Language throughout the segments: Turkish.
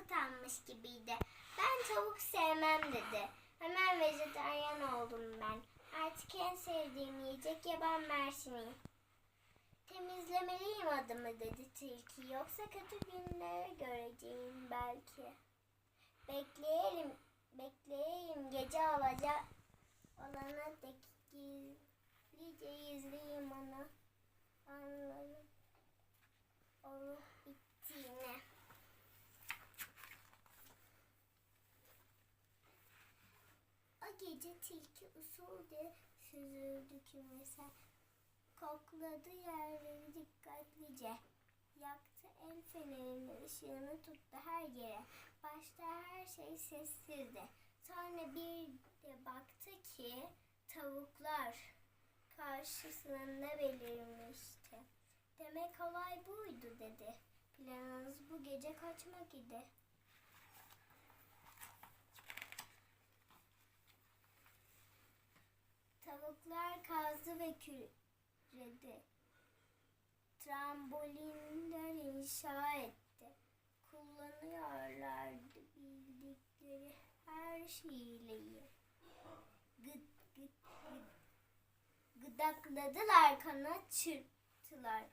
utanmış gibiydi. Ben tavuk sevmem dedi. Hemen vejetaryen oldum ben. Artık en sevdiğim yiyecek yaban mersini. Temizlemeliyim adımı dedi tilki. Yoksa kötü günler göreceğim belki. Bekleyelim, bekleyeyim gece olacak olana dek gizlice izleyeyim Gece tilki usulca süzüldü kümese. Kokladı yerleri dikkatlice. Yaktı el fenerinin ışığını tuttu her yere. Başta her şey sessizdi. Sonra bir de baktı ki tavuklar karşısında belirmişti. Demek olay buydu dedi. Planınız bu gece kaçmak idi. Tavuklar kazdı ve küredi. Trambolinler inşa etti. Kullanıyorlardı bildikleri her şeyleyi. Gıd gıd gıd. Gıdakladılar, kanat çırptılar.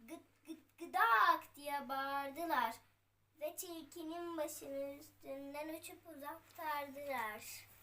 Gıt gıt gıdak diye bağırdılar. Ve tilkinin başının üstünden uçup uzaktardılar.